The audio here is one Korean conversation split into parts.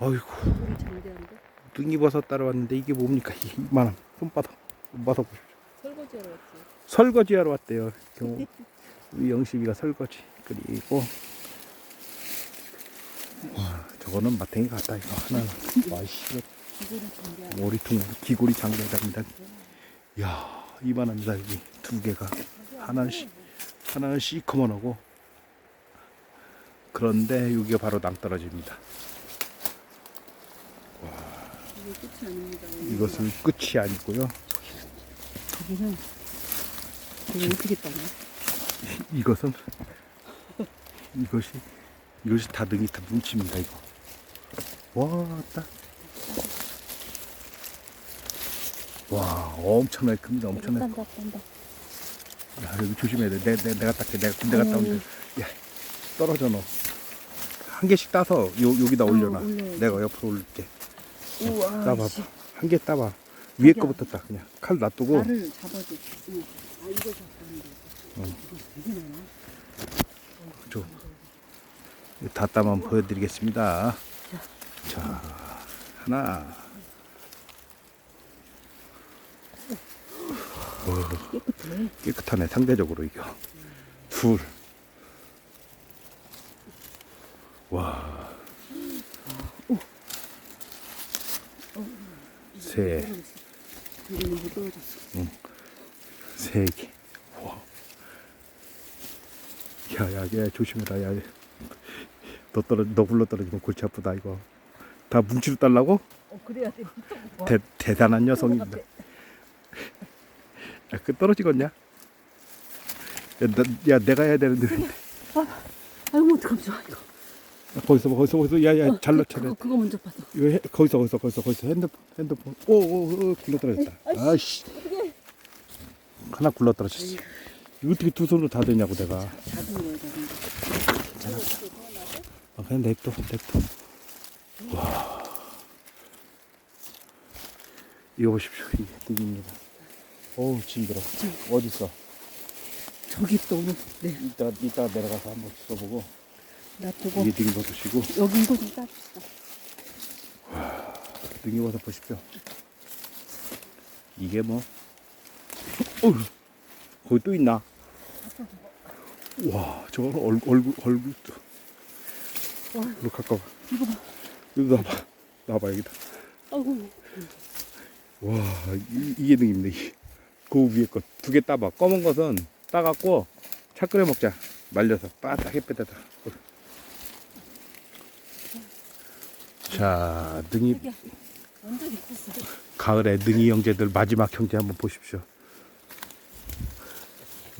우리 장대한데? 뚱이버섯 따라왔는데 이게 뭡니까? 이게 이만한 손바닥 손바닥 보십시오. 설거지하러 왔지. 설거지 하러 왔대요. 경우 우리 영식이가 설거지 그리고 와 저거는 마탱이 같다 이거. 하나는 와이씨 이거를 장대한. 머리통 기골이 장대답니다. 이야 이만합니다 여기. 두 개가. 하나씩 하나는 시커먼하고 그런데 여기가 바로 끝이 아닙니다. 이것은 끝이 아니고요. 여기는 이거 어떻게 따냐? 이것은 이것이 이것이 다등이 다 뭉칩니다 이거. 와따 와 엄청나게 큽니다 엄청나게. 딴다 딴다. 야 여기 조심해야 돼. 내, 내, 내가 닦게. 내가 군대 갔다 온데 야 떨어져 너 한 개씩 따서 요, 여기다 올려놔 올려야지. 내가 옆으로 올릴게 우와. 따봐 씨. 한 개 따봐 위에 자기야. 거부터 따 그냥 칼 놔두고 나를 잡아줘. 응. 아 이거 잡는 거. 응. 이거 되게 많아. 저, 다 따만 보여드리겠습니다. 자, 하나. 어, 깨끗해. 깨끗하네, 상대적으로 이거. 둘. 못 떨어졌어. 세 개. 와. 야, 야, 야, 조심해라, 야. 너 떨어, 너 굴러 떨어지면 골치 아프다, 이거. 다 뭉치로 달라고? 어 그래야 돼. 대, 대단한 녀석입니다. 야, 그 떨어지겠냐? 야, 나, 야, 내가 해야 되는데. 왜. 아이고 어떡하죠 이거. 거기서, 봐, 거기서, 거기서. 야, 야, 어, 잘라, 그, 잘라. 그거 그거 먼저 봐서. 이거 해, 거기서, 거기서, 거기서, 거기서. 핸드폰, 핸드폰. 오, 오, 오, 굴러 떨어졌다. 아이씨. 하나 굴러 떨어졌어. 이거 어떻게 두 손으로 다 되냐고, 내가. 작은 거야 작은 거. 아, 그냥 냅둬, 냅둬. 와. 이거 보십시오. 이게 등입니다. 어우, 징그러. 어딨어? 저기 또 네. 이따, 이따 내려가서 한번 써보고. 놔두고 이게 등이 버섯이고, 여기 이거 좀 따줍시다. 등이 버섯 보십시오. 이게 뭐, 어휴, 거기 또 있나? 와, 저거 얼, 얼굴, 얼굴, 이거 가까워. 이거 봐. 여기 놔봐. 놔봐, 여기다. 와, 이, 이게 등입니다. 이게. 그 위에 거 두 개 따봐. 검은 것은 따갖고 차 끓여 먹자. 말려서 빠딱 햇볕에다. 자, 능이 완전. 가을에 능이 형제들 마지막 형제 한번 보십시오.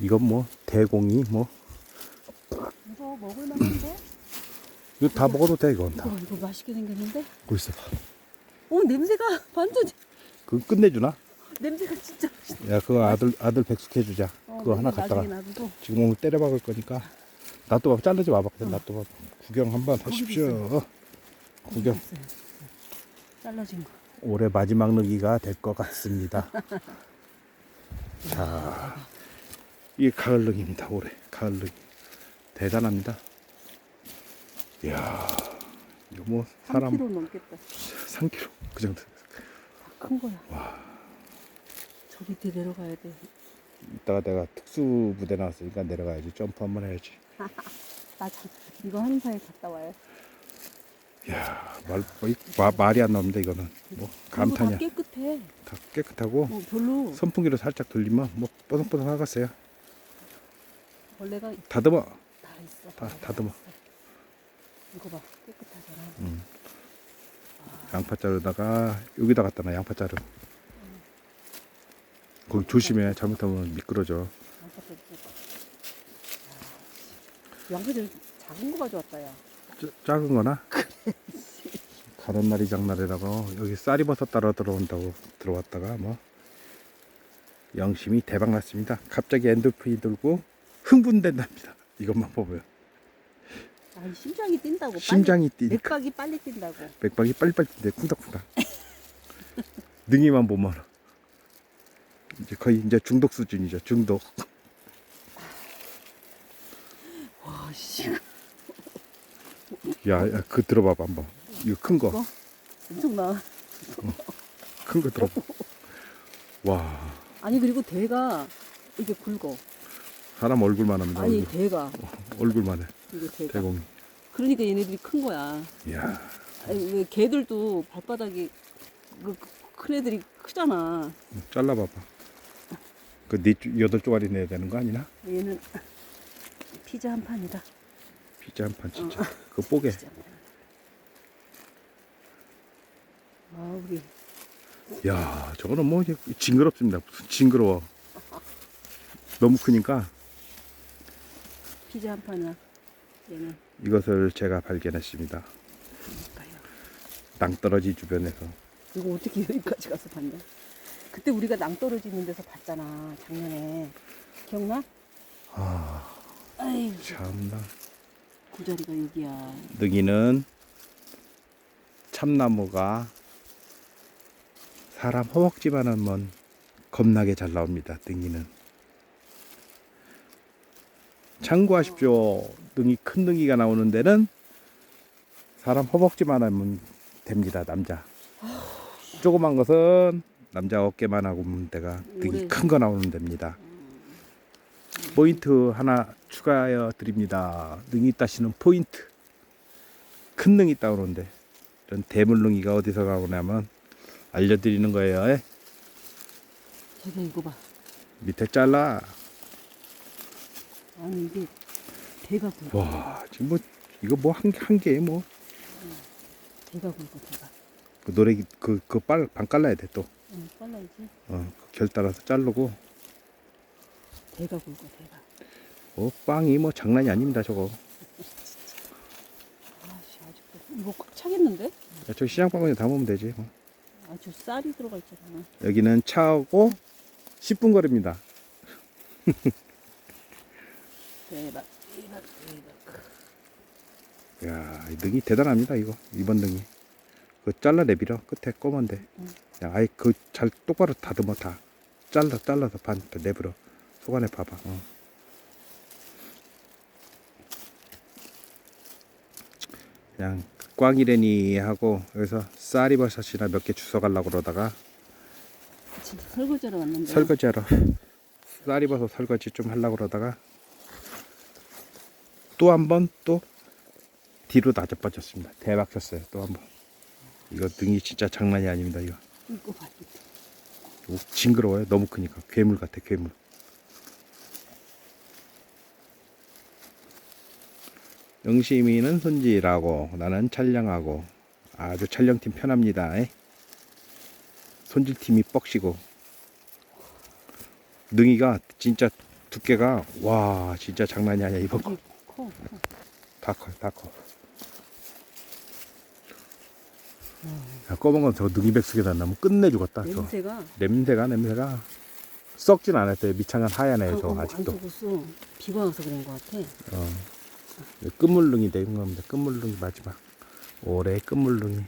이건 뭐 대공이 뭐 이거 먹을 만한데? 이거 다 먹어도 돼 이건 다. 이거 이거 맛있게 생겼는데? 거기 있어 봐. 어 냄새가 완전 그거 끝내주나? 냄새가 진짜. 야 그거 아들 아들 백숙 해주자. 어, 그거 하나 갖다가 나중에 놔두고. 지금 오늘 때려 박을 거니까 놔둬봐 자르지 마봐 그냥 놔둬봐 구경 한번 하십시오 구경. 잘라진 거. 올해 마지막 느기가 될 것 같습니다 자 이게 가을 늑입니다 올해 가을 늑 대단합니다 이야 이거 뭐 사람 3kg 넘겠다. 3kg 그 정도 큰 거야. 저 밑에 내려가야 돼. 이따가 내가 특수 부대 나왔으니까 내려가야지 점프 한번 해야지 나 참, 이거 하는 사이에 갔다 와요. 이야 말, 마, 말이 안 나옵니다 이거는 뭐 감탄이야 다 깨끗해. 다 깨끗하고 뭐 별로 선풍기로 살짝 돌리면 뭐 뽀송뽀송 하겠어요. 벌레가 다듬어. 다 있어. 다- 다듬어. 이거 봐 깨끗하잖아. 음. 양파 자루다가 여기다 갖다 놔 양파 자루. 거기 조심해. 잘못하면 미끄러져. 있고. 양파들 작은 거 가져왔다 야. 짜- 작은 거나? 가는 날이 장날이라고 여기 쌀이버섯 따라 들어온다고 들어왔다가 뭐 영심이 대박 났습니다. 갑자기 엔돌핀이 돌고 흥분된답니다. 이것만 보면 아 심장이 뛴다고. 심장이 빨리, 뛰니까 맥박이 빨리 뛴다고. 맥박이 빨리빨리 뛴대 쿵닥쿵닥 능이만 보면 이제 거의 이제 중독 수준이죠 중독 와 씨. 야, 야, 그 들어봐봐 한번. 이거 큰 거? 엄청나. 큰 거 들어봐. 와, 아니 그리고 대가 이게 굵어. 사람 얼굴만 합니다. 아니 얼굴. 대가 얼굴만 해. 이거 대가. 대공이. 그러니까 얘네들이 큰 거야. 이야, 아니 왜 개들도 발바닥이 그, 큰 애들이 크잖아. 잘라봐봐. 그네 여덟 조각이 내야 되는 거 아니나? 얘는 피자 한 판이다. 피자 한 판 진짜. 그 뽀개. 우리 야, 저거는 뭐 징그럽습니다. 무슨 징그러워. 너무 크니까 피자 한 판이야. 얘는 이것을 제가 발견했습니다. 뭘까요? 낭떠러지 주변에서. 이거 어떻게 여기까지 가서 봤냐? 그때 우리가 낭떠러지는 데서 봤잖아 작년에 기억나? 아, 아이고 참나. 그 자리가 여기야. 능이는 참나무가 사람 허벅지만 하면 겁나게 잘 나옵니다. 능이는. 참고하십시오. 능이 큰 능이가 나오는 데는 사람 허벅지만 하면 됩니다. 남자. 조그만 것은 남자 어깨만 하고 면 데가 능이 오래. 큰거 나오는 데입니다. 포인트 하나 추가하여 드립니다. 능이 따시는 포인트. 큰 능이 따오는데 이런 대물능이가 어디서 가오냐면 알려드리는 거예요. 에? 자기야 이거 봐. 밑에 잘라. 아니 이게 대가 굵어. 와 지금 뭐 이거 뭐 한 한 개에 뭐 대가 굵어 대가. 그 노래 그그반 깔라야 돼 또. 응 빨라야지. 어, 결 따라서 자르고 대가 굵어 대가. 어, 빵이 뭐 장난이 아닙니다 저거. 아씨 아직도 이거 꽉 차겠는데? 야, 저 시장방에 담으면 되지. 뭐. 아주 쌀이 들어가 있잖아. 여기는 차하고 10분 거리입니다. 대박 대박 대박. 야, 이 능이 대단합니다 이거 이번 능이. 그 잘라 내밀어 끝에 검은데. 응. 야, 아이 그잘 똑바로 다듬어 다. 잘라 잘라서 반 내버려. 속 안에 봐봐. 어. 그냥 꽝이래니 하고 여기서 쌀이버섯이나 몇 개 주워 가려고 그러다가 진짜 설거지하러 왔는데. 설거지하러 쌀이버섯 설거지 좀 하려고 그러다가 또 한 번 또 뒤로 낮아 빠졌습니다. 대박 쳤어요. 또 한 번. 이거 등이 진짜 장난이 아닙니다. 이거. 이거 봐. 이거 징그러워요. 너무 크니까 괴물 같아. 괴물. 영심이는 손질하고 나는 촬영하고 아주 촬영팀 편합니다. 에? 손질팀이 뻑시고 능이가 진짜 두께가 와 진짜 장난이 아니야 이번 이게 커. 커. 다 커. 야, 검은 건저 능이백숙에다 넣으면 끝내주겠다. 저 냄새가 냄새가 냄새가 썩진 않았어요. 미창은 하얀해요. 저 어, 어, 아직도. 비가 와서 그런 것 같아. 어. 끝물릉이 된 겁니다. 끝물릉이 마지막. 올해 끝물릉이.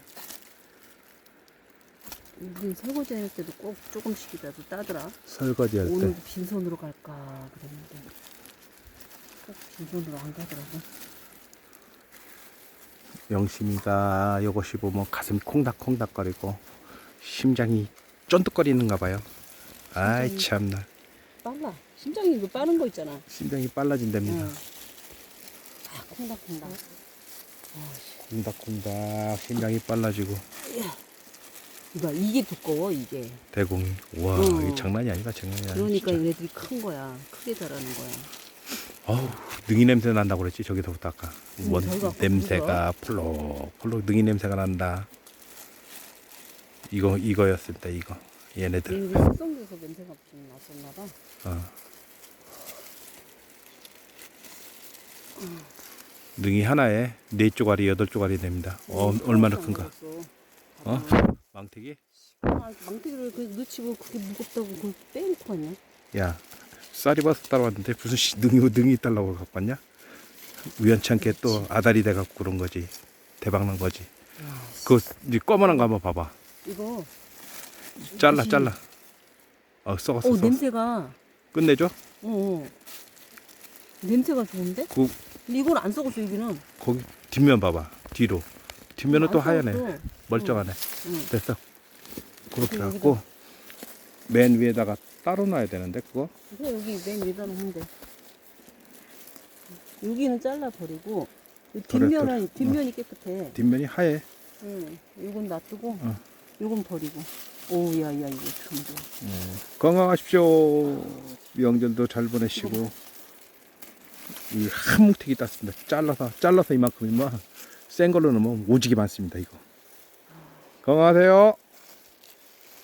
우리 설거지 할 때도 꼭 조금씩이라도 따더라. 설거지 할 때. 오늘 빈손으로 갈까 그랬는데 꼭 빈손으로 안 가더라고. 영심이가 요것이 보면 가슴이 콩닥콩닥거리고 심장이 쫀득거리는가 봐요. 아이 참나. 빨라. 심장이 이거 빠른 거 있잖아. 심장이 빨라진답니다. 응. 아 콩닥콩닥. 아 씨. 콩닥콩닥 심장이 빨라지고 이봐 이게 두꺼워 이게. 대공이 와 어. 이게 장난이 아니다 장난이 아니야. 그러니까 진짜. 얘네들이 큰 거야. 크게 자라는 거야. 어우 능이 냄새 난다고 그랬지 저기서부터 아까 음, 원 냄새가 폴록 폴록 능이 냄새가 난다 이거 이거였습니다 이거 얘네들 얘네들 숙성돼서 냄새가 좀 났었나 봐. 어. 능이 하나에 네 쪼가리 여덟 쪼가리 됩니다. 어, 음, 얼마나 큰가. 어? 망태기? 아, 망태기를 그 넣치고 그게 무겁다고 그걸 빼놓고 왔냐? 야 쌀이버섯 따라왔는데 무슨 씨, 능이 능이 달라고 갖고 왔냐? 우연찮게 또 아다리 돼갖고 그런 거지. 대박 난 거지. 야, 그 이제 검은한 거 한번 봐봐. 이거. 잘라 이것이- 잘라. 어 썩었어 어 썩었어. 냄새가 끝내줘? 어, 어. 냄새가 좋은데? 그 근데 이건 안 썩었어 여기는 거기 뒷면 봐봐. 뒤로. 뒷면은 또안 하얘네. 썩었어. 멀쩡하네. 응. 됐어. 그렇게. 갖고 맨 위에다가 따로 놔야 되는데 그거 그래 여기 맨 위에다 놓으면 돼. 여기는 잘라 버리고 이 그래, 뒷면은 뒷면이 깨끗해. 뒷면이 하얘. 응. 요건 놔두고 어. 요건 버리고. 오야야 이거 참 좋아. 건강하십시오. 명절도 잘 보내시고 이 한 뭉태기 땄습니다. 잘라서 잘라서 이만큼이면 센 걸로 넣으면 오지게 많습니다. 이거 건강하세요.